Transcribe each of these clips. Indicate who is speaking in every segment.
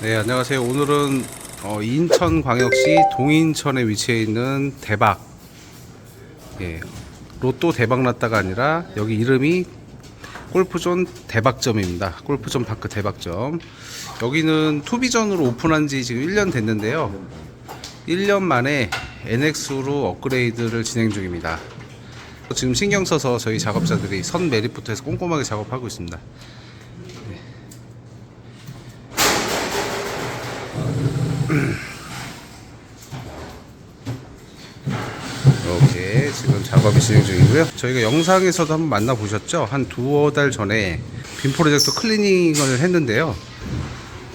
Speaker 1: 네, 안녕하세요. 오늘은 어, 인천광역시 동인천에 위치해 있는 대박. 예, 로또 대박 났다가 아니라 여기 이름이 골프존 대박점입니다. 골프존 파크 대박점. 여기는 투비전으로 오픈한 지 지금 1년 됐는데요. 1년 만에 NX로 업그레이드를 진행 중입니다. 지금 신경 써서 저희 작업자들이 선 매립부터 해서 꼼꼼하게 작업하고 있습니다. 이렇게 지금 작업이 진행 중이고요. 저희가 영상에서도 한번 만나보셨죠? 한 두어 달 전에 빔 프로젝트 클리닝을 했는데요.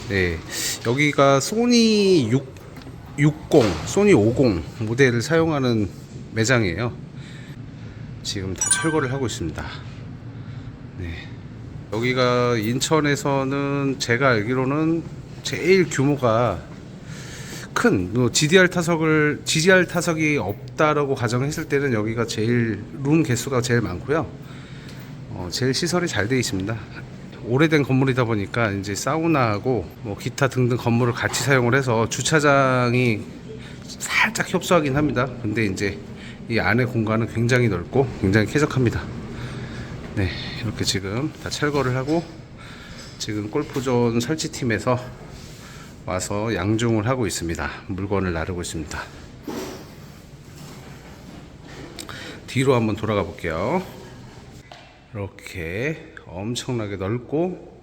Speaker 1: 네, 여기가 소니 6, 60, 소니 50 모델을 사용하는 매장이에요. 지금 다 철거를 하고 있습니다. 네. 여기가 인천에서는 제가 알기로는 제일 규모가 큰뭐 GDR 타석을 GDR 타석이 없다라고 가정했을 때는 여기가 제일 룸 개수가 제일 많고요. 어, 제일 시설이 잘돼 있습니다. 오래된 건물이다 보니까 이제 사우나하고 뭐 기타 등등 건물을 같이 사용을 해서 주차장이 살짝 협소하긴 합니다. 근데 이제 이 안에 공간은 굉장히 넓고 굉장히 쾌적합니다. 네, 이렇게 지금 다 철거를 하고 지금 골프존 설치팀에서 와서 양중을 하고 있습니다. 물건을 나르고 있습니다. 뒤로 한번 돌아가 볼게요. 이렇게 엄청나게 넓고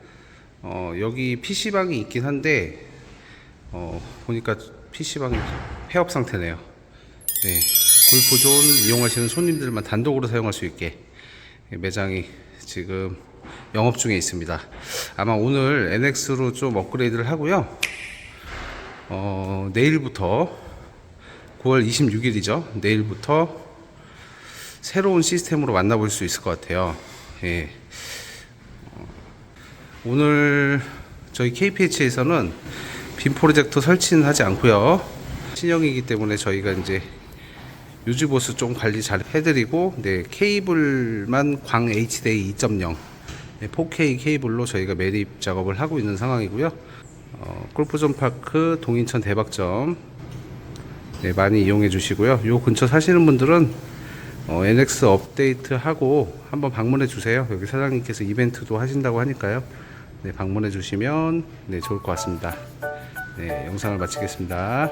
Speaker 1: 어, 여기 PC방이 있긴 한데 어, 보니까 PC방이 폐업 상태네요. 네, 골프존 이용하시는 손님들만 단독으로 사용할 수 있게 매장이 지금 영업 중에 있습니다. 아마 오늘 NX로 좀 업그레이드를 하고요. 어, 내일부터 9월 26일이죠. 내일부터 새로운 시스템으로 만나볼 수 있을 것 같아요. 예. 어, 오늘 저희 KPH에서는 빔 프로젝터 설치는 하지 않고요. 신형이기 때문에 저희가 이제 유지보수 좀 관리 잘 해드리고, 네, 케이블만 광 HDA 2.0 네, 4K 케이블로 저희가 매립 작업을 하고 있는 상황이고요. 어, 골프존 파크 동인천 대박점 네, 많이 이용해 주시고요. 요 근처 사시는 분들은 어, NX 업데이트 하고 한번 방문해 주세요. 여기 사장님께서 이벤트도 하신다고 하니까요. 네, 방문해 주시면 네, 좋을 것 같습니다. 네, 영상을 마치겠습니다.